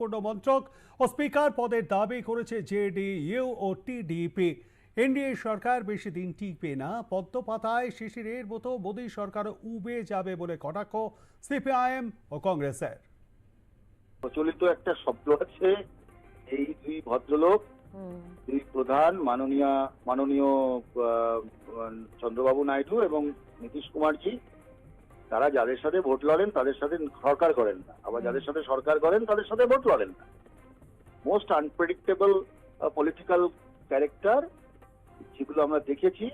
পূর্ণ মন্ত্রক ও স্পিকার পদের দাবি করেছে জেডিইউ ও টিডিপি। এনডিএ সরকার বেশি দিন টিকবে না। পদ্ম পাতায় শিশিরের মতো মোদী সরকার উবে যাবে বলে কটাক্ষ সিপিআইএম ও কংগ্রেসের। প্রচলিত একটা শব্দ আছে এই দুই ভদ্রলোক দুই প্রধান মাননীয় মাননীয় চন্দ্রবাবু নাইডু এবং নীতিশ কুমারজি তারা যাদের সাথে ভোট লড়েন তাদের সাথে সরকার করেন না। আবার যাদের সাথে সরকার করেন তাদের সাথে ভোট লড়েন না। মোস্ট আনপ্রেডিক্টেবল পলিটিক্যাল ক্যারেক্টার যেগুলো আমরা দেখেছি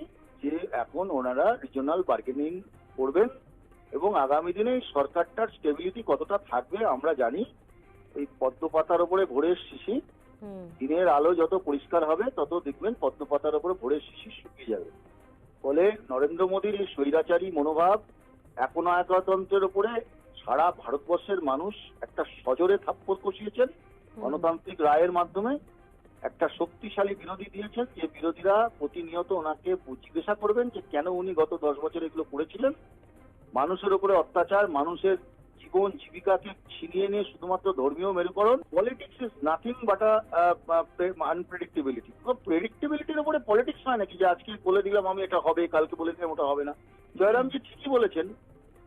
যে এখন ওনারা রিজনাল বার্গেনিং করবেন এবং আগামী দিনে সরকারটার স্টেবিলিটি কতটা থাকবে আমরা জানি। এই পদ্ম পাতার উপরে ভোরের শিশি দিনের আলো যত পরিষ্কার হবে তত দেখবেন পদ্ম পাতার উপরে ভোরের শিশি শুকিয়ে যাবে। ফলে নরেন্দ্র মোদীর এই স্বৈরাচারী মনোভাব একনায়কতন্ত্রের উপরে সারা ভারতবর্ষের মানুষ একটা সজোরে থাপ্পড় কষিয়েছেন গণতান্ত্রিক রায়ের মাধ্যমে একটা শক্তিশালী বিরোধী দিয়েছেন যে বিরোধীরা প্রতিনিয়ত ওনাকে জিজ্ঞাসা করবেন যে কেন উনি গত দশ বছর এগুলো করেছিলেন। মানুষের উপরে অত্যাচার মানুষের জীবন জীবিকাকে ছিনিয়ে নিয়ে শুধুমাত্র ধর্মীয় মেরুকরণ politics is nothing but unpredictability প্রেডিক্টেবিলিটির উপরে পলিটিক্স হয় নাকি? যে আজকে বলে দিলাম আমি এটা হবে কালকে বলে দিলাম ওটা হবে না। জয়রামজি ঠিকই বলেছেন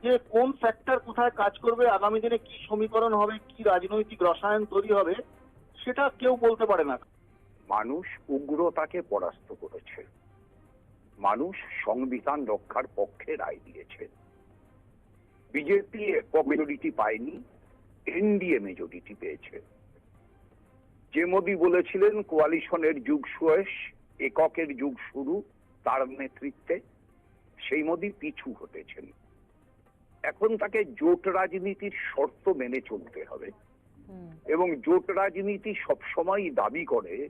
যে কোন ফ্যাক্টর কোথায় কাজ করবে, আগামী দিনে কি সমীকরণ হবে, কি রাজনৈতিক রসায়ন তৈরি হবে, সেটা কেউ বলতে পারে না। মানুষ উগ্রতাকে পরাস্ত করেছে। মানুষ সংবিধান রক্ষার পক্ষে রায় দিয়েছে। বিজেপি মেজরিটি পায়নি, এনডিএ মেজরিটি পেয়েছে। যে মোদী বলেছিলেন কোয়ালিশনের যুগ শেষ এককের যুগ শুরু, তার নেতৃত্বে সেই মোদী পিছু হতেছেন এখন তাকে জোট রাজনীতির শর্ত মেনে চলতে হবে। এবং জোট রাজনীতি সবসময় দাবি করে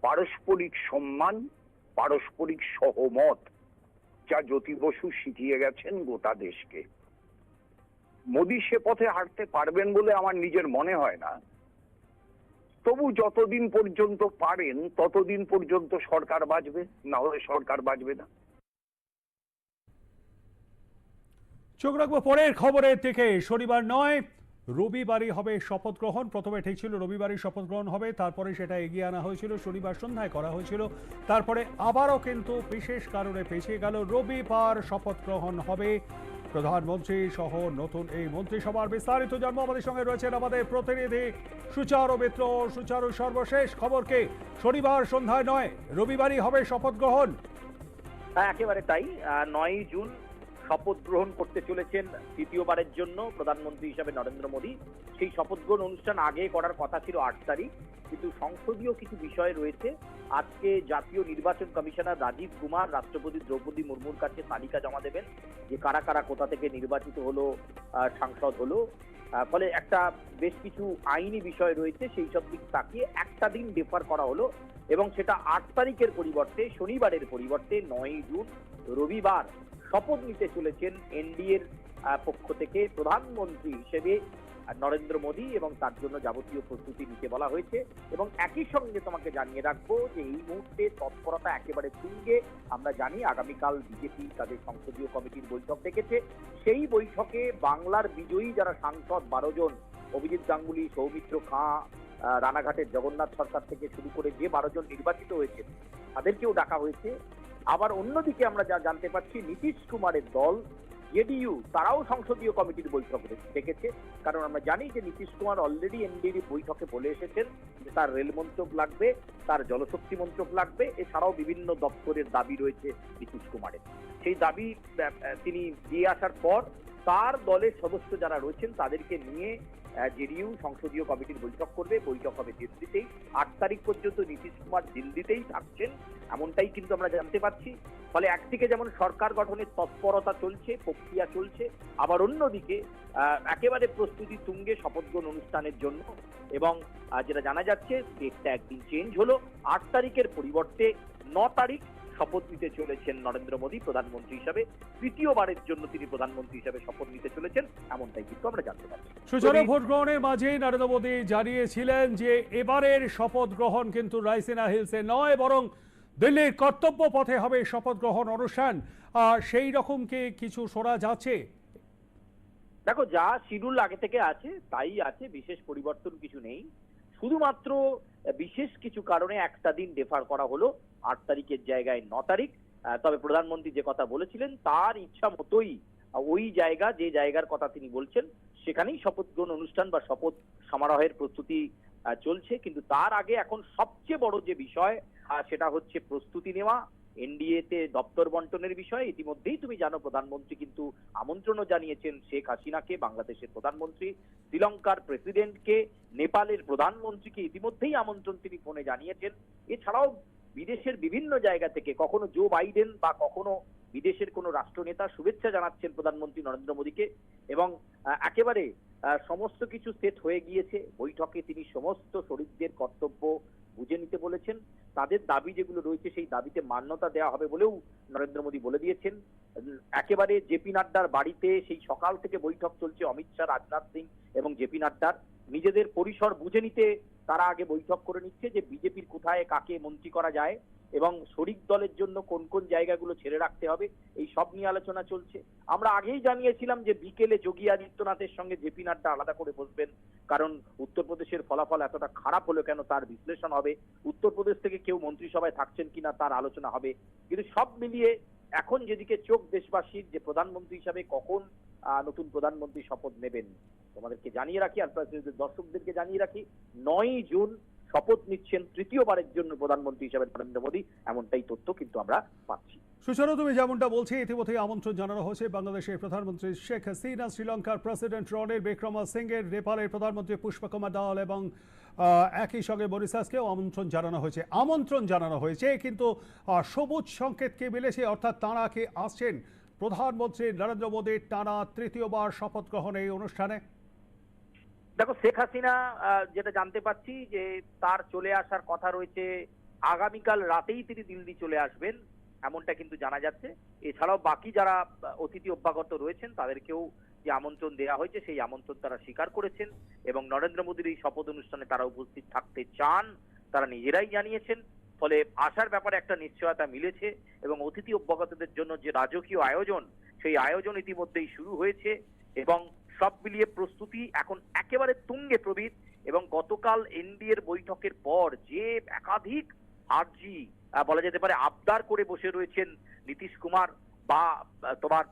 পারস্পরিক সম্মান পারস্পরিক সহমত যা জ্যোতি বসু শিখিয়ে গেছেন গোটা দেশকে। মোদী সে পথে হাঁটতে পারবেন বলে আমার নিজের মনে হয় না। তবু যতদিন পর্যন্ত পারেন ততদিন পর্যন্ত সরকার বাঁচবে না হলে সরকার বাঁচবে না। চোখ রাখব পরের খবরের থেকে শনিবার নয়, রবিবারই হবে শপথ গ্রহণ। প্রথমে ঠিক ছিল রবিবারই শপথ গ্রহণ হবে, তারপরে সেটা এগিয়ে আনা হয়েছিল, শনিবার সন্ধ্যায় করা হয়েছিল। তারপরে আবারও কিন্তু বিশেষ কারণে পেছিয়ে গেল, রবিবার শপথ গ্রহণ হবে। প্রধানমন্ত্রী সহ নতুন এই মন্ত্রিসভার বিস্তারিত জন্ম আমাদের সঙ্গে রয়েছেন আমাদের প্রতিনিধি সুচারু মিত্র। সুচারু, সর্বশেষ খবরকে শনিবার সন্ধ্যায় নয়, রবিবারই হবে শপথ গ্রহণ। হ্যাঁ একেবারে তাই। নয়ই জুন শপথ গ্রহণ করতে চলেছেন তৃতীয়বারের জন্য প্রধানমন্ত্রী হিসাবে নরেন্দ্র মোদী। সেই শপথ গ্রহণ অনুষ্ঠান আগে করার কথা ছিল আট তারিখ, কিন্তু সংসদীয় কিছু বিষয় রয়েছে। আজকে জাতীয় নির্বাচন কমিশনার রাজীব কুমার, রাষ্ট্রপতি দ্রৌপদী মুর্মুর কাছে তালিকা জমা দেবেন যে কারা কারা কোথা থেকে নির্বাচিত হলো সাংসদ হলো। ফলে একটা বেশ কিছু আইনি বিষয় রয়েছে, সেই সব দিক তাকিয়ে একটা দিন ডেফার করা হলো এবং সেটা আট তারিখের পরিবর্তে, শনিবারের পরিবর্তে নয়ই জুন, রবিবার শপথ নিতে চলেছেন এনডিএর পক্ষ থেকে প্রধানমন্ত্রী হিসেবে নরেন্দ্র মোদী এবং তার জন্য যাবতীয় প্রস্তুতি নিতে বলা হয়েছে। এবং একই সঙ্গে তোমাকে জানিয়ে রাখব যে এই মুহূর্তে তৎপরতা একেবারে তুঙ্গে। আমরা জানি আগামীকাল বিজেপি তাদের সংসদীয় কমিটির বৈঠক ডেকেছে। সেই বৈঠকে বাংলার বিজয়ী যারা সাংসদ বারো জন, অভিজিৎ গাঙ্গুলি, সৌমিত্র খাঁ রানাঘাটের জগন্নাথ সরকার থেকে শুরু করে যে বারো জন নির্বাচিত হয়েছে, তাদেরকেও ডাকা হয়েছে। আবার অন্যদিকে আমরা যা জানতে পারছি নীতিশ কুমারের দল, জেডিইউ, তারাও সংসদীয় কমিটির বৈঠক ডেকেছে কারণ আমরা জানি যে নীতিশ কুমার অলরেডি এনডিএর বৈঠকে বলে এসেছেন যে তার রেল মন্ত্রক লাগবে, তার জলশক্তি মন্ত্রক লাগবে, এছাড়াও বিভিন্ন দপ্তরের দাবি রয়েছে নীতিশ কুমারের। সেই দাবি তিনি দিয়ে আসার পর তার দলের সদস্য যারা রয়েছেন তাদেরকে নিয়ে জেডিইউ সংসদীয় কমিটির বৈঠক করবে। বৈঠক হবে দিল্লিতেই। আট তারিখ পর্যন্ত নীতিশ কুমার দিল্লিতেই থাকছেন, এমনটাই কিন্তু আমরা জানতে পারছি ফলে একদিকে যেমন সরকার গঠনের তৎপরতা চলছে, প্রক্রিয়া চলছে, আবার অন্যদিকে একেবারে প্রস্তুতি তুঙ্গে শপথ গ্রহণ অনুষ্ঠানের জন্য এবং যেটা জানা যাচ্ছে ডেটটা একদিন চেঞ্জ হলো। আট তারিখের পরিবর্তে ন তারিখ শপথ নিতে চলেছেন নরেন্দ্র মোদী প্রধানমন্ত্রী হিসাবে। তৃতীয়বারের জন্য তিনি প্রধানমন্ত্রী হিসাবে শপথ নিতে চলেছেন এমনটাই কিন্তু আমরা জানতে পারছি। সুচারু ভোট গ্রহণের মাঝেই নরেন্দ্র মোদী জানিয়েছিলেন যে এবারের শপথ গ্রহণ কিন্তু রাইসিনা হিলসে নয় বরং দিল্লির কর্তব্য পথে হবে শপথ গ্রহণ অনুষ্ঠান। সেই রকম কি কিছু শোনা যাচ্ছে? দেখো যা শিডিউল আগে থেকে আছে তাই আছে বিশেষ পরিবর্তন কিছু নেই। শুধুমাত্র বিশেষ কিছু কারণে একটা দিন ডেফার করা হলো আট তারিখের জায়গায় ন তারিখ। তবে প্রধানমন্ত্রী যে কথা বলেছিলেন, তার ইচ্ছা মতোই ওই জায়গা, যে জায়গার কথা তিনি বলছেন, সেখানেই শপথ গ্রহণ অনুষ্ঠান বা শপথ সমারোহের প্রস্তুতি চলছে। কিন্তু তার আগে এখন সবচেয়ে বড় যে বিষয় সেটা হচ্ছে প্রস্তুতি নেওয়া। এনডিএ তে দপ্তর বন্টনের বিষয়ে ইতিমধ্যেই তুমি জানো, প্রধানমন্ত্রী কিন্তু আমন্ত্রণও জানিয়েছেন শেখ হাসিনাকে, বাংলাদেশের প্রধানমন্ত্রী, শ্রীলঙ্কার প্রেসিডেন্টকে, নেপালের প্রধানমন্ত্রীকে ইতিমধ্যেই আমন্ত্রণ তিনি ফোনে জানিয়েছেন। এছাড়াও বিদেশের বিভিন্ন জায়গা থেকে কখনো জো বাইডেন বা কখনো বিদেশের কোনো রাষ্ট্রনেতা শুভেচ্ছা জানাচ্ছেন প্রধানমন্ত্রী নরেন্দ্র মোদীকে এবং একেবারে সমস্ত কিছু সেট হয়ে গিয়েছে। বৈঠকে তিনি সমস্ত শরীরদের কর্তব্য বুঝে নিতে বলেছেন। তাদের দাবি যেগুলো রয়েছে, সেই দাবিতে মান্যতা দেওয়া হবে বলেও নরেন্দ্র মোদী বলে দিয়েছেন। একেবারে জেপি নাড্ডার বাড়িতে সেই সকাল থেকে বৈঠক চলছে অমিত শাহ, রাজনাথ সিং এবং জেপি নাড্ডার। নিজেদের পরিসর বুঝে নিতে তারা আগে বৈঠক করে নিচ্ছে যে বিজেপির কোথায়, কাকে মন্ত্রী করা যায় এবং শরিক দলের জন্য কোন কোন জায়গাগুলো ছেড়ে রাখতে হবে, এই সব নিয়ে আলোচনা চলছে। আমরা আগেই জানিয়েছিলাম যে বিকেলে যোগী আদিত্যনাথের সঙ্গে জেপি নাড্ডা আলাদা করে বসবেন। কারণ উত্তরপ্রদেশের ফলাফল এতটা খারাপ হলো কেন তার বিশ্লেষণ হবে? উত্তরপ্রদেশ থেকে কেউ মন্ত্রিসভায় থাকছেন কিনা তার আলোচনা হবে। কিন্তু সব মিলিয়ে এখন যেদিকে চোখ দেশবাসীর, যে প্রধানমন্ত্রী হিসাবে কখন নতুন প্রধানমন্ত্রী শপথ নেবেন? তোমাদেরকে জানিয়ে রাখি আর দর্শকদেরকে জানিয়ে রাখি নয় জুন শপথ নিচ্ছেন তৃতীয়বারের জন্য প্রধানমন্ত্রী হিসাবে নরেন্দ্র মোদী। এমনটাই তথ্য কিন্তু আমরা পাচ্ছি। সুচারু তুমি যেমনটা বলছি ইতিমধ্যে আমন্ত্রণ জানানো হয়েছে বাংলাদেশের প্রধানমন্ত্রী শেখ হাসিনা, শ্রীলঙ্কার প্রেসিডেন্ট রনিল বিক্রমা সিংয়ের নেপালের প্রধানমন্ত্রী পুষ্পকুমার দাল এবং একই সঙ্গে মরিসাসকেও আমন্ত্রণ জানানো হয়েছে। আমন্ত্রণ জানানো হয়েছে, কিন্তু সবুজ সংকেত কে মিলেছে? অর্থাৎ তাঁরা কে আসছেন প্রধানমন্ত্রী নরেন্দ্র মোদীর টানা তৃতীয়বার শপথ গ্রহণ এই অনুষ্ঠানে? দেখো, শেখ হাসিনা যেটা জানতে পাচ্ছি যে তার চলে আসার কথা রয়েছে, আগামীকাল রাতেই তিনি দিল্লি চলে আসবেন। এমনটা কিন্তু জানা যাচ্ছে। এছাড়াও বাকি যারা অতিথি অভ্যাগত রয়েছেন, তাদেরকেও যে আমন্ত্রণ দেওয়া হয়েছে, সেই আমন্ত্রণ তারা স্বীকার করেছেন এবং নরেন্দ্র মোদীর এই শপথ অনুষ্ঠানে তারা উপস্থিত থাকতে চান, তারা নিজেরাই জানিয়েছেন। ফলে আসার ব্যাপারে একটা নিশ্চয়তা মিলেছে এবং অতিথি অভ্যাগতদের জন্য যে রাজকীয় আয়োজন, সেই আয়োজন ইতিমধ্যেই শুরু হয়েছে এবং সব মিলিয়ে প্রস্তুতি এখন একেবারে তুঙ্গে প্রবীত এবং গতকাল এনডিএর বৈঠকের পর যে একাধিক আর্জি বলা যেতে পারে আবদার করে বসে রয়েছেন নীতিশ কুমার বা তোমার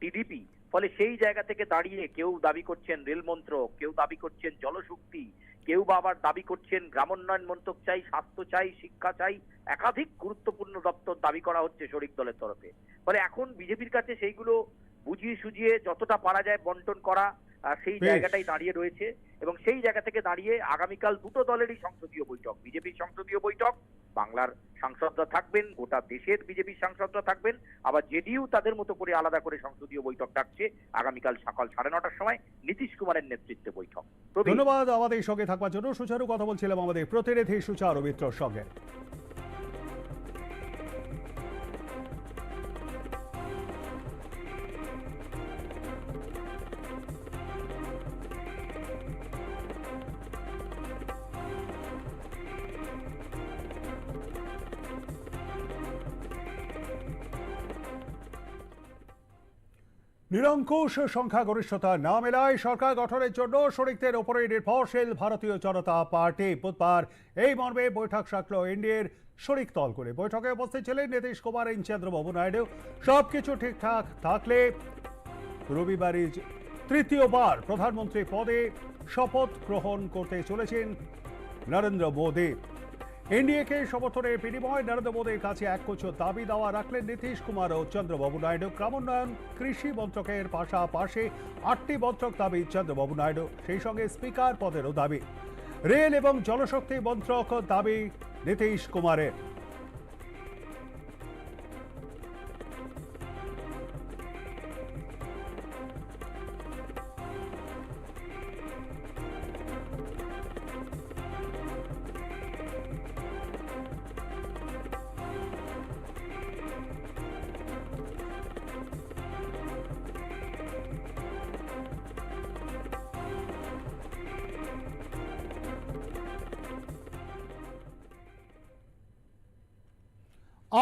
টিডিপি। ফলে সেই জায়গা থেকে দাঁড়িয়ে কেউ দাবি করছেন রেল মন্ত্রক, কেউ দাবি করছেন জলশক্তি, কেউ বা আবার দাবি করছেন গ্রামোন্নয়ন মন্ত্রক চাই, স্বাস্থ্য চাই, শিক্ষা চাই, একাধিক গুরুত্বপূর্ণ দপ্তর দাবি করা হচ্ছে শরিক দলের তরফে। ফলে এখন বিজেপির কাছে সেইগুলো বুঝিয়ে সুঝিয়ে যতটা পারা যায় বন্টন করা সেই জায়গাটাই দাঁড়িয়ে রয়েছে এবং সেই জায়গা থেকে দাঁড়িয়ে আগামীকাল দুটো দলেরই সংসদীয় বৈঠক। বিজেপির সংসদীয় বৈঠক বাংলার সাংসদরা থাকবেন গোটা দেশের বিজেপির সাংসদরা থাকবেন আবার জেডিইউ তাদের মতো করে আলাদা করে সংসদীয় বৈঠক ডাকছে আগামীকাল সকাল সাড়ে নটার সময় নীতিশ কুমারের নেতৃত্বে বৈঠক। ধন্যবাদ আমাদের সঙ্গে থাকবার জন্য। সুচারু কথা বলছিলাম আমাদের প্রতিনিধি সুচারু মিত্রর সঙ্গে। নিরঙ্কুশ সংখ্যাগরিষ্ঠতা না মেলায় সরকার গঠনের জন্য শরিকদের ওপরে নির্ভরশীল ভারতীয় জনতা পার্টি। বুধবার এই মর্মে বৈঠক সাকল এনডিএর শরিক দল করে বৈঠকে উপস্থিত ছিলেন নীতিশ কুমার চন্দ্রবাবু নাইডু। সবকিছু ঠিকঠাক থাকলে রবিবারই তৃতীয়বার প্রধানমন্ত্রী পদে শপথ গ্রহণ করতে চলেছেন নরেন্দ্র মোদী। এনডিএকে সমর্থনের বিনিময়, নরেন্দ্র মোদীর কাছে একগুচ্ছ দাবি দাওয়া রাখলেন নীতিশ কুমার ও চন্দ্রবাবু নাইডু। ক্রমোন্নয়ন কৃষি মন্ত্রকের পাশাপাশি আটটি মন্ত্রক দাবি চন্দ্রবাবু নাইডু, সেই সঙ্গে স্পিকার পদেরও দাবি। রেল এবং জলশক্তি মন্ত্রক দাবি নীতিশ কুমারের।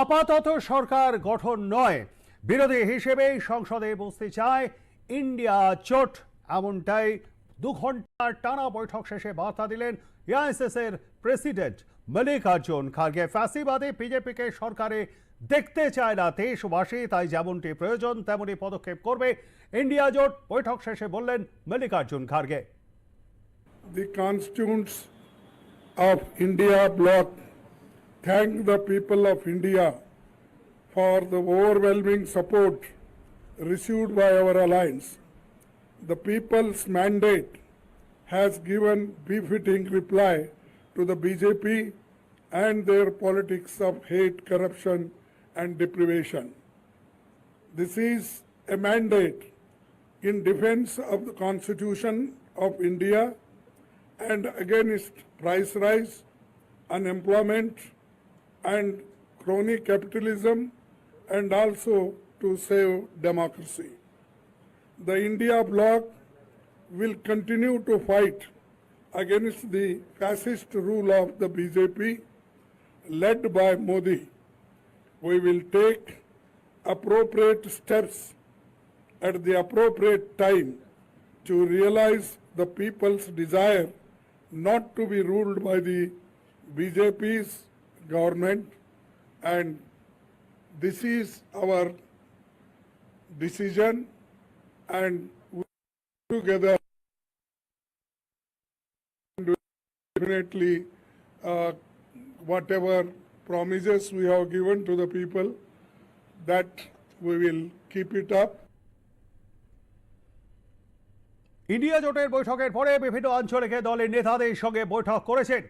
আপাতত সরকার গঠন নয়। বিরোধী হিসেবে সংসদে বসতে চায় ইন্ডিয়া জোট এমনটাই দু ঘণ্টার টানা বৈঠক শেষে বার্তা দিলেন এআইএসএস এর প্রেসিডেন্ট মল্লিকার্জুন খার্গে। ফ্যাসিবাদী বিজেপিকে সরকারে দেখতে চায় না দেশবাসী, তাই যেমনটি প্রয়োজন তেমনই পদক্ষেপ করবে। ইন্ডিয়া জোট বৈঠক শেষে বললেন Mallikarjun Kharge. The constituents of India bloc thank the people of India for the overwhelming support received by our alliance. The people's mandate has given befitting reply to the BJP and their politics of hate, corruption, and deprivation. This is a mandate in defense of the Constitution of India and against price rise, unemployment, and crony capitalism, and also to save democracy. The India bloc will continue to fight against the fascist rule of the BJP led by Modi. We will take appropriate steps at the appropriate time to realize the people's desire not to be ruled by the BJP's government and this is our decision and together definitely uh, whatever promises we have given to the people that we will keep it up India জোটের বৈঠকের পরে বিভিন্ন আঞ্চলিক দলের নেতাদের সঙ্গে বৈঠক করেছেন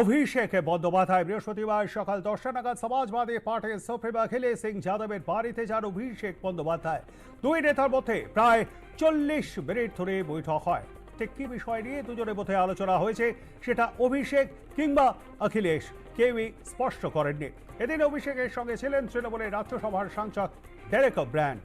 অভিষেক বন্দ্যোপাধ্যায় বৃহস্পতিবার সকাল দশটা নাগাদ সমাজবাদী পার্টির সুপ্রিম অখিলেশ সিং যাদবের বাড়িতে যান অভিষেক বন্দ্যোপাধ্যায়। দুই নেতার মধ্যে প্রায় চল্লিশ মিনিট ধরে বৈঠক হয়। ঠিক কী বিষয় নিয়ে দুজনের মধ্যে আলোচনা হয়েছে সেটা অভিষেক কিংবা অখিলেশ কেউই স্পষ্ট করেননি। এদিন অভিষেকের সঙ্গে ছিলেন তৃণমূলের রাজ্যসভার সাংসদ ডেরেক ব্র্যান্ড।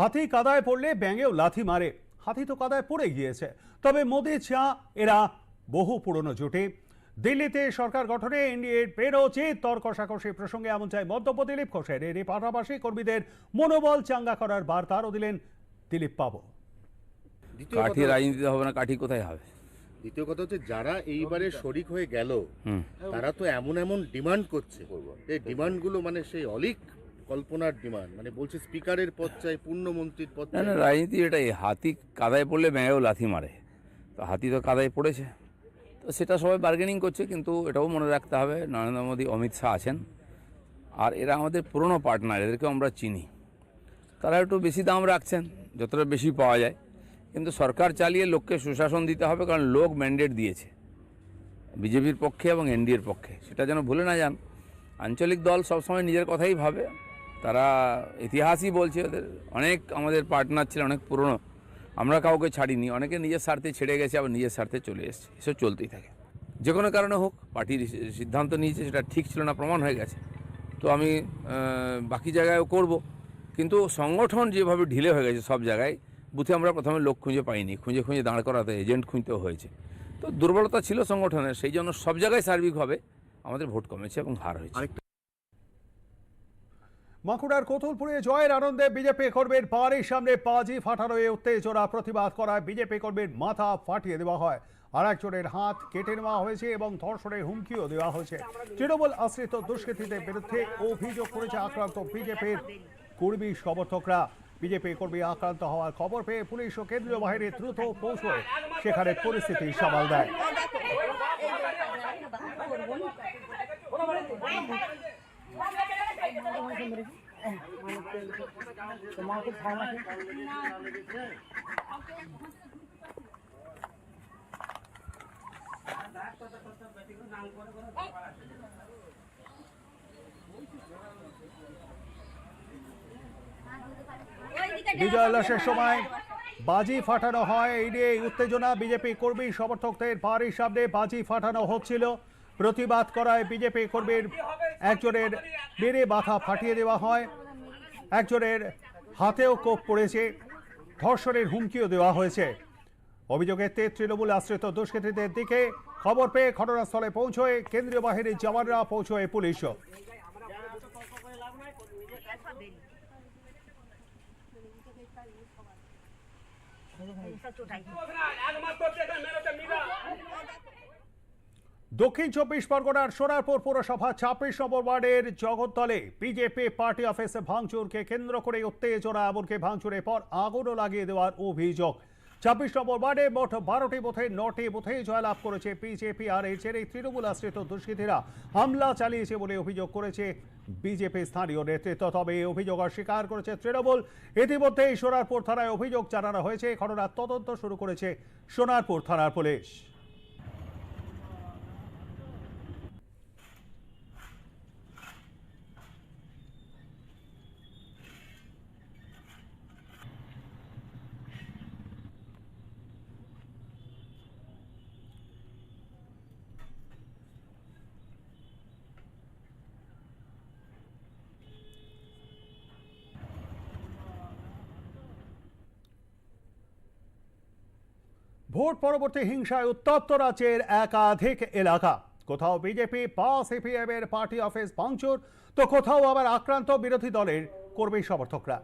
হাতি কাদায় পড়লে ব্যাঙেও লাথি মারে। হাতি তো কাদায় পড়ে গিয়েছে। তবে মোদি চা এরা বহু পুরনো জোটে। দিল্লিতে সরকার গঠনে এনডিএর পেরোচিত তর্ক কষাকষি প্রসঙ্গে এমন চাই মন্তব্য দিলীপ ঘোষের। এর পাশাপাশি কর্মীদের মনোবল চাঙ্গা করার বার্তারও দিলেন দিলীপ পাবো দ্বিতীয় কাঠি রাজনীতি হবে না কাঠি কোথায় হবে? দ্বিতীয় কথা হচ্ছে যারা এইবারে শরিক হয়ে গেল হুম। তারা তো এমন এমন ডিমান্ড করছে। এই ডিমান্ডগুলো মানে সেই অলিক কল্পনার ডিমান্ড মানে বলছে স্পিকারের পদ চাই পূর্ণমন্ত্রীর পদ না না রাজনীতি এটাই হাতি কাদায় পড়লে ব্যাঙেও লাথি মারে। তো হাতি তো কাদায় পড়েছে। তো সেটা সবাই বার্গেনিং করছে কিন্তু এটাও মনে রাখতে হবে নরেন্দ্র মোদী অমিত শাহ আছেন। আর এরা আমাদের পুরনো পার্টনার এদেরকেও আমরা চিনি। তারা একটু বেশি দাম রাখছেন যতটা বেশি পাওয়া যায়। কিন্তু সরকার চালিয়ে লোককে সুশাসন দিতে হবে কারণ লোক ম্যান্ডেট দিয়েছে। বিজেপির পক্ষে এবং এনডিএর পক্ষে। সেটা যেন ভুলে না যান। আঞ্চলিক দল সবসময় নিজের কথাই ভাবে। তারা ইতিহাসই বলছে ওদের, অনেক আমাদের পার্টনার ছিল, অনেক পুরনো। আমরা কাউকে ছাড়িনি, অনেকে নিজের স্বার্থে ছেড়ে গেছে, আবার নিজের স্বার্থে চলে এসছে। এসব চলতেই থাকে। যে কোনো কারণে হোক পার্টির সিদ্ধান্ত নিয়েছে, সেটা ঠিক ছিল না, প্রমাণ হয়ে গেছে। তো আমি বাকি জায়গায়ও করব। কিন্তু সংগঠন যেভাবে ঢিলে হয়ে গেছে সব জায়গায়, বুথে আমরা প্রথমে লোক খুঁজে পাইনি। খুঁজে খুঁজে দাঁড় করাতে, এজেন্ট খুঁজতেও হয়েছে। তো দুর্বলতা ছিল সংগঠনের, সেই জন্য সব জায়গায় সার্বিকভাবে আমাদের ভোট কমেছে এবং হার হয়েছে। বাঁকুড়ার কোতুলপুরে জয়ের আনন্দে বিজেপি কর্মীর বাড়ির সামনে বাজি ফাটানো এই উত্তেজনা প্রতিবাদ করায় বিজেপি কর্মীর মাথা ফাটিয়ে দেওয়া হয় আর একজনের হাত কেটে নেওয়া হয়েছে এবং ধর্ষণের হুমকিও দেওয়া হয়েছে তৃণমূল আশ্রিত দুষ্কৃতীদের বিরুদ্ধে অভিযোগ করেছে আক্রান্ত বিজেপির কর্মী সমর্থকরা বিজেপি কর্মী আক্রান্ত হওয়ার খবর পেয়ে পুলিশ ও কেন্দ্রীয় বাহিনী দ্রুত পৌঁছয় সেখানে পরিস্থিতি সামাল দেয় বিজয় উল্লাসের সময় বাজি ফাটানো হয়, এই নিয়ে উত্তেজনা। বিজেপি কর্মী সমর্থকদের বাড়ির সামনে বাজি ফাটানো হচ্ছিল। প্রতিবাদ করায় বিজেপি কর্মীর একজনের মেরে মাথা ফাটিয়ে দেওয়া হয়, একজনের হাতেও কোপ পড়েছে, ধর্ষণের হুমকিও দেওয়া হয়েছে। অভিযোগের তে তৃণমূল আশ্রিত দুষ্কৃতীদের দিকে খবর পেয়ে ঘটনাস্থলে পৌঁছয় কেন্দ্রীয় বাহিনীর জওয়ানরা, পৌঁছয় পুলিশও দক্ষিণ চব্বিশ পরগনার সোনারপুর পৌরসভা ছাব্বিশ নম্বর ওয়ার্ডের জগদ্দলে বিজেপি পার্টি অফিসে ভাঙচুরকে কেন্দ্র করে উত্তেজনা, এমনকি ভাঙচুরের পর আগুনও লাগিয়ে দেওয়ার অভিযোগ। ছাব্বিশ নম্বর ওয়ার্ডে মোট বারোটি বুথে নটি বুথে জয়লাভ করেছে বিজেপি, আর এর জেরে তৃণমূল আশ্রিত দুষ্কৃতীরা হামলা চালিয়েছে বলে অভিযোগ করেছে বিজেপি স্থানীয় নেতৃত্ব। তবে এই অভিযোগ অস্বীকার করেছে তৃণমূল। ইতিমধ্যেই সোনারপুর থানায় অভিযোগ জানানো হয়েছে। ঘটনার তদন্ত শুরু করেছে সোনারপুর থানার পুলিশ। ভোট পরবর্তী হিংসায় উত্তপ্ত রাজ্যের একাধিক এলাকা। কোথাও বিজেপি বা সিপিএম এর পার্টি অফিস ভাঙচুর, তো কোথাও আবার আক্রান্ত বিরোধী দলের কর্মী সমর্থকরা।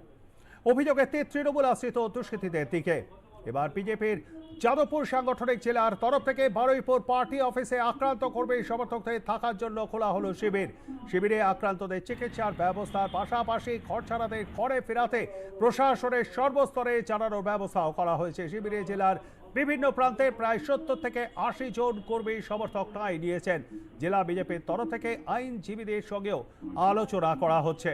অভিযোগ তৃণমূল আশ্রিত দুষ্কৃতীদের দিকে। এবার বিজেপির যাদবপুর সাংগঠনিক জেলার তরফ থেকে বারুইপুর পার্টি অফিসে আক্রান্ত কর্মী সমর্থকদের থাকার জন্য খোলা হলো শিবির। শিবিরে আক্রান্তদের চিকিৎসার ব্যবস্থার পাশাপাশি খরছাড়াদের ঘরে ফেরাতে প্রশাসনের সর্বস্তরে জানানোর ব্যবস্থাও করা হয়েছে। শিবিরে জেলার বিভিন্ন প্রান্তে প্রায় সত্তর থেকে আশি জন কর্মী সমর্থক ঠাঁই নিয়েছেন। জেলা বিজেপির তরফ থেকে আইনজীবীদের সঙ্গেও আলোচনা করা হচ্ছে।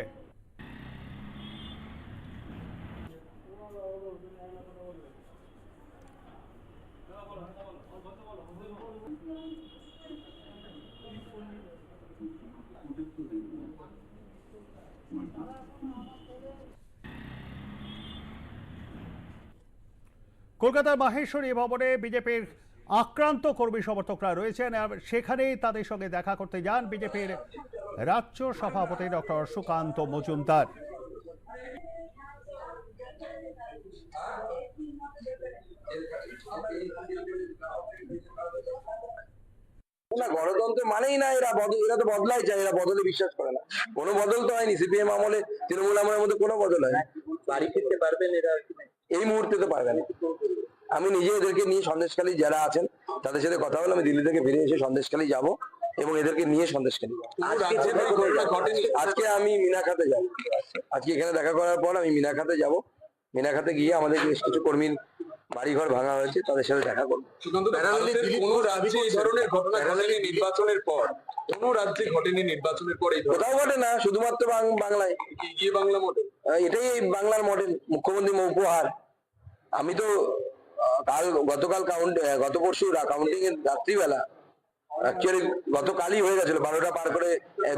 কলকাতার মাহেশ্বরী ভবনে বিজেপির আক্রান্ত কর্মী সমর্থকরা রয়েছেন আর সেখানেই তাদের সঙ্গে দেখা করতে যান বিজেপির রাজ্য সভাপতি ডক্টর সুকান্ত মজুমদার। না গণতন্ত্র মানেই না এরা বদল এরা তো বদলাই চায় এরা বদলে বিশ্বাস করে না। কোনো বদল তো হয়নি সিপিএম আমলে তৃণমূল আমলের মধ্যে কোনো বদল হয় বাড়ি ফিরতে পারবেন এরা? এই মুহূর্তে তো পারবে না। আমি নিজে এদেরকে নিয়ে সন্দেশখালী যারা আছেন তাদের সাথে কথা বলে আমি দিল্লি থেকে ফিরে এসে সন্দেশখালী যাব এবং এদেরকে নিয়ে সন্দেশখালী যাব। আজকে আমি মিনাখাতে যাব। আজকে এখানে দেখা করার পর আমি মিনাখাতে যাব। মিনাখাতে গিয়ে আমাদের বেশ কিছু কর্মীর বাড়িঘর ভাঙা হয়েছে তাদের সাথে দেখা করব। কোন রাজ্যে এই ধরনের নির্বাচনের পর। কোন রাজ্যে ঘটেনি নির্বাচনের পর এই ধরনের কোথাও ঘটে না শুধুমাত্র বাংলায়। বাংলা মডেল এটাই এই বাংলার মডেল মুখ্যমন্ত্রী উপহার আমি তো কাল গতকাল কাউন্ট গত পরশু কাউন্টিং এর রাত্রিবেলা অ্যাকচুয়ালি গতকালই হয়ে গেছিল, বারোটা পার করে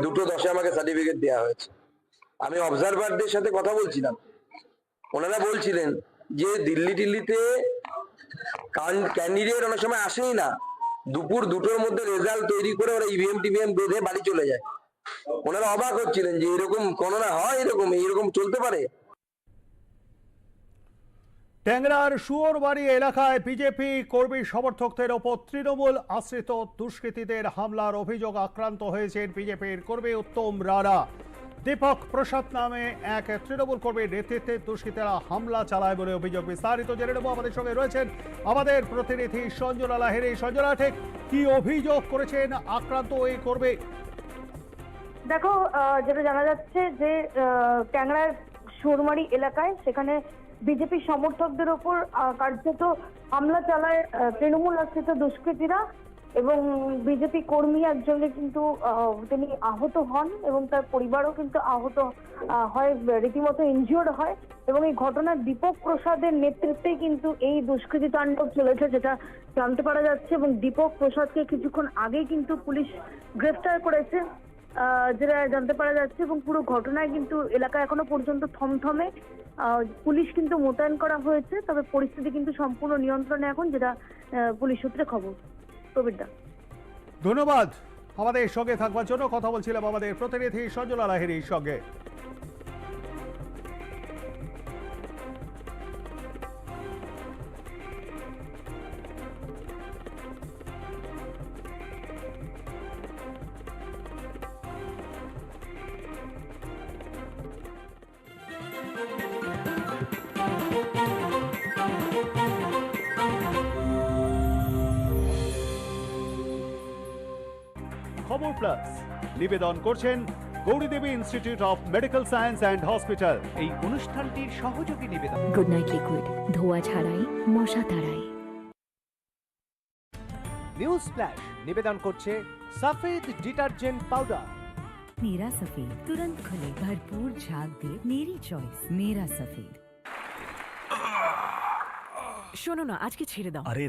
দুটো দশে আমাকে সার্টিফিকেট দেওয়া হয়েছে। আমি অবজারভারদের সাথে কথা বলছিলাম। ওনারা বলছিলেন যে দিল্লি টিল্লিতে ক্যান্ডিডেট অনেক সময় আসেই না। দুপুর দুটোর মধ্যে রেজাল্ট তৈরি করে ওরা ইভিএম টিভিএম বেঁধে বাড়ি চলে যায়। ওনারা অবাক হচ্ছিলেন যে এরকম কোনো না হয় এরকম এরকম চলতে পারে। ট্যাংরার সুয়রবাড়ি এলাকায় বিজেপি কর্মী সমর্থকদের ওপর তৃণমূল আশ্রিত দুষ্কৃতীদের হামলার অভিযোগ আক্রান্ত হয়েছেন বিজেপির কর্মী উত্তম রানা। দীপক প্রসাদ নামে এক তৃণমূল কর্মীর নেতৃত্বে দুষ্কৃতীরা হামলা চালায় বলে অভিযোগ বিস্তারিত জেনে নেব। আমাদের সঙ্গে রয়েছেন আমাদের প্রতিনিধি সঞ্জনা লাহেরি সঞ্জনা ঠিক কি অভিযোগ করেছেন আক্রান্ত এই কর্মী? দেখো যেটা জানা যাচ্ছে যে ট্যাংরার সুরমারি এলাকায় সেখানে বিজেপি সমর্থকদের ওপর কার্যত হামলা চালায় তৃণমূল আশ্রিত দুষ্কৃতীরা এবং বিজেপি কর্মী একজনে কিন্তু তিনি আহত হন এবং তার পরিবারও কিন্তু আহত হয়, রীতিমতো ইনজিওর্ড হয় এবং এই ঘটনার দীপক প্রসাদের নেতৃত্বে কিন্তু এই দুষ্কৃতী তাণ্ডব চলেছে যেটা জানতে পারা যাচ্ছে এবং দীপক প্রসাদকে কিছুক্ষণ আগেই কিন্তু পুলিশ গ্রেফতার করেছে যেটা জানতে পারা যাচ্ছে এবং পুরো ঘটনায় কিন্তু এলাকা এখনও পর্যন্ত থমথমে। পুলিশ কিন্তু মোতায়েন করা হয়েছে, তবে পরিস্থিতি কিন্তু সম্পূর্ণ নিয়ন্ত্রণে এখন, যেটা পুলিশ সূত্রে খবর। প্রবীরদা ধন্যবাদ। আমাদের সঙ্গে থাকবার জন্য কথা বলছিলাম আমাদের প্রতিনিধি সজলা লাহিড়ির সঙ্গে। খবর প্লাস নিবেদন করছেন Gouridevi institute of medical science and hospital এই অনুষ্ঠানটির সহযোগী নিবেদন গুড নাইট লিকুইড ধোয়া ছাড়াই মশা তাড়াই নিউজ ফ্ল্যাশ নিবেদন করছে সফেদ ডিটারজেন্ট পাউডার मेरा सफेद तुरंत खुले भरपूर झाग दे मेरी चॉइस मेरा सफेद শোনো না আজকে ছেড়ে দাও আরে